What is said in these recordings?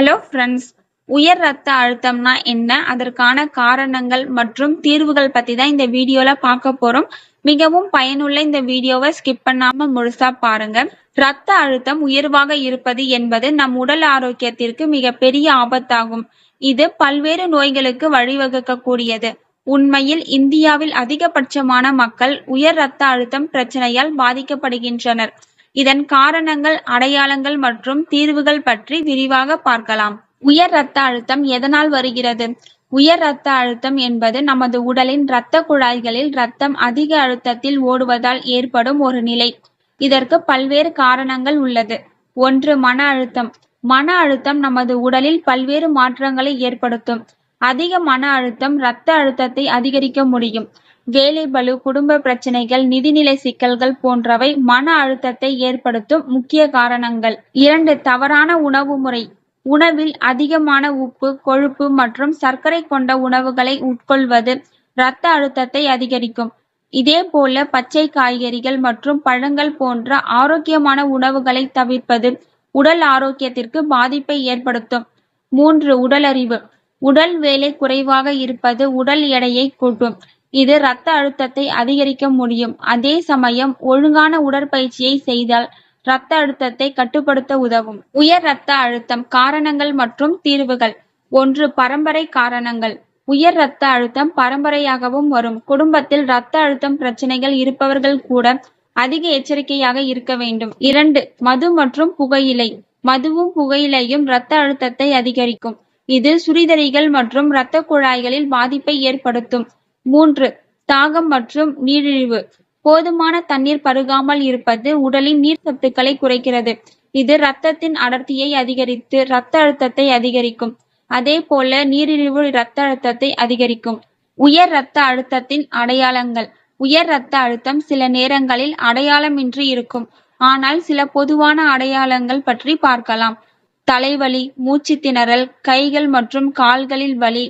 Hello friends உயர் ரத்த அழுத்தம்னா என்ன? அதற்கான காரணங்கள் மற்றும் தீர்வுகள் பத்தி தான் இந்த வீடியோல பார்க்க போறோம். மிகவும் பயனுள்ள இந்த வீடியோவை ஸ்கிப் பண்ணாம முழுசா பாருங்க. ரத்த அழுத்தம் உயர்வாக இருப்பது என்பது நம் உடல் ஆரோக்கியத்திற்கு மிக பெரிய ஆபத்தாகும். இது பல்வேறு நோய்களுக்கு வழிவகுக்க கூடியது உண்மையில் இந்தியாவில் அதிகபட்சமான மக்கள் உயர் ரத்த அழுத்தம் பிரச்சனையால் பாதிக்கப்படுகின்றனர். இதன் காரணங்கள் அடையாளங்கள் மற்றும் தீர்வுகள் பற்றி விரிவாக பார்க்கலாம். உயர் ரத்த அழுத்தம் எதனால் வருகிறது? உயர் ரத்த அழுத்தம் என்பது நமது உடலின் இரத்த குழாய்களில் இரத்தம் அதிக அழுத்தத்தில் ஓடுவதால் ஏற்படும் ஒரு நிலை. இதற்கு பல்வேறு காரணங்கள் உள்ளது. ஒன்று மன அழுத்தம். மன அழுத்தம் நமது உடலில் பல்வேறு மாற்றங்களை ஏற்படுத்தும். அதிக மன அழுத்தம் இரத்த அழுத்தத்தை அதிகரிக்க முடியும். வேலை பளு குடும்ப பிரச்சனைகள் நிதிநிலை சிக்கல்கள் போன்றவை மன அழுத்தத்தை ஏற்படுத்தும் முக்கிய காரணங்கள். இரண்டு தவறான உணவு முறை. உணவில் அதிகமான உப்பு கொழுப்பு மற்றும் சர்க்கரை கொண்ட உணவுகளை உட்கொள்வது இரத்த அழுத்தத்தை அதிகரிக்கும். இதே போல பச்சை காய்கறிகள் மற்றும் பழங்கள் போன்ற ஆரோக்கியமான உணவுகளை தவிர்ப்பது உடல் ஆரோக்கியத்திற்கு பாதிப்பை ஏற்படுத்தும். மூன்று உடலறிவு உடல் வேலை குறைவாக இருப்பது உடல் எடையை கூட்டும். இது இரத்த அழுத்தத்தை அதிகரிக்க முடியும். அதே சமயம் ஒழுங்கான உடற்பயிற்சியை செய்தால் இரத்த அழுத்தத்தை கட்டுப்படுத்த உதவும். உயர் இரத்த அழுத்தம் காரணங்கள் மற்றும் தீர்வுகள். ஒன்று பரம்பரை காரணங்கள். உயர் இரத்த அழுத்தம் பரம்பரையாகவும் வரும். குடும்பத்தில் இரத்த அழுத்தம் பிரச்சனைகள் இருப்பவர்கள் கூட அதிக எச்சரிக்கையாக இருக்க வேண்டும். இரண்டு மது மற்றும் புகையிலை. மதுவும் புகையிலையும் இரத்த அழுத்தத்தை அதிகரிக்கும். இது சுரிதறிகள் மற்றும் இரத்த குழாய்களில் பாதிப்பை ஏற்படுத்தும். மூன்று தாகம் மற்றும் நீரிழிவு. போதுமான தண்ணீர் பருகாமல் இருப்பது உடலின் நீர் சத்துக்களை குறைக்கிறது. இது இரத்தத்தின் அடர்த்தியை அதிகரித்து இரத்த அழுத்தத்தை அதிகரிக்கும். அதே போல நீரிழிவு இரத்த அழுத்தத்தை அதிகரிக்கும். உயர் இரத்த அழுத்தத்தின் அடையாளங்கள். உயர் இரத்த அழுத்தம் சில நேரங்களில் அடையாளமின்றி இருக்கும். ஆனால் சில பொதுவான அடையாளங்கள் பற்றி பார்க்கலாம். தலைவலி மூச்சு திணறல் கைகள் மற்றும் கால்களில் வலி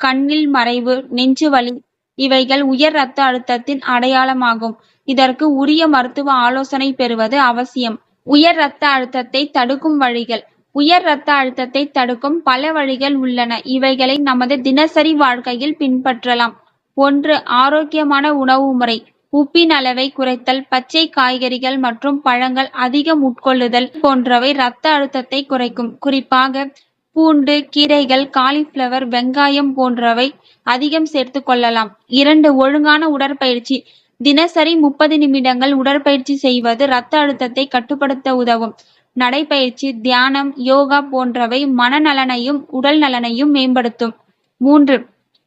கண்ணில் மறைவு நெஞ்சு வலி இவைகள் உயர் இரத்த அழுத்தத்தின் அடையாளமாகும். இதற்கு உரிய மருத்துவ ஆலோசனை பெறுவது அவசியம். உயர் இரத்த அழுத்தத்தை தடுக்கும் வழிகள். உயர் இரத்த அழுத்தத்தை தடுக்கும் பல வழிகள் உள்ளன. இவைகளை நமது தினசரி வாழ்க்கையில் பின்பற்றலாம். ஒன்று ஆரோக்கியமான உணவு முறை. உப்பின் அளவை குறைத்தல் பச்சை காய்கறிகள் மற்றும் பழங்கள் அதிகம் உட்கொள்ளுதல் போன்றவை இரத்த அழுத்தத்தை குறைக்கும். குறிப்பாக பூண்டு கீரைகள் காலிஃபிளவர் வெங்காயம் போன்றவை அதிகம் சேர்த்து கொள்ளலாம். இரண்டு ஒழுங்கான உடற்பயிற்சி. தினசரி முப்பது நிமிடங்கள் உடற்பயிற்சி செய்வது இரத்த அழுத்தத்தை கட்டுப்படுத்த உதவும். நடைப்பயிற்சி தியானம் யோகா போன்றவை மனநலனையும் உடல் நலனையும் மேம்படுத்தும். மூன்று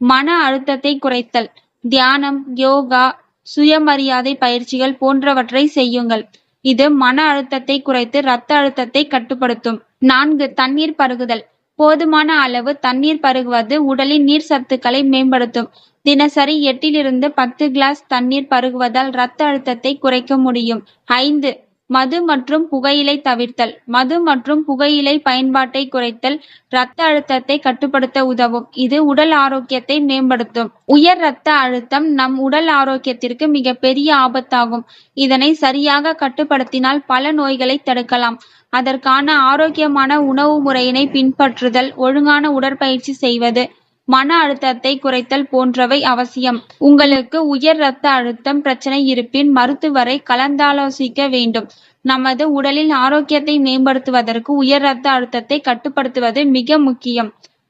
மன அழுத்தத்தை குறைத்தல். தியானம் யோகா சுயமரியாதை பயிற்சிகள் போன்றவற்றை செய்யுங்கள். இது மன அழுத்தத்தை குறைத்து இரத்த அழுத்தத்தை கட்டுப்படுத்தும். நான்கு தண்ணீர் பருகுதல். போதுமான அளவு தண்ணீர் பருகுவது உடலின் நீர் சத்துக்களை மேம்படுத்தும். தினசரி எட்டிலிருந்து பத்து கிளாஸ் தண்ணீர் பருகுவதால் இரத்த அழுத்தத்தை குறைக்க முடியும். ஐந்து மது மற்றும் புகையிலை தவிர்த்தல். மது மற்றும் புகையிலை பயன்பாட்டை குறைத்தல் இரத்த அழுத்தத்தை கட்டுப்படுத்த உதவும். இது உடல் ஆரோக்கியத்தை மேம்படுத்தும். உயர் இரத்த அழுத்தம் நம் உடல் ஆரோக்கியத்திற்கு மிக பெரிய ஆபத்தாகும். இதனை சரியாக கட்டுப்படுத்தினால் பல நோய்களை தடுக்கலாம். அதற்கான ஆரோக்கியமான உணவு முறையினை பின்பற்றுதல் ஒழுங்கான உடற்பயிற்சி செய்வது மன அழுத்தத்தை குறைத்தல் போன்றவை அவசியம். உங்களுக்கு உயர் இரத்த அழுத்தம் பிரச்சனை இருப்பின் மருத்துவரை கலந்தாலோசிக்க வேண்டும். நமது உடலின் ஆரோக்கியத்தை மேம்படுத்துவதற்கு உயர் இரத்த அழுத்தத்தை கட்டுப்படுத்துவது மிக முக்கியம்.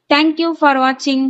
தேங்க்யூ ஃபார் வாட்சிங்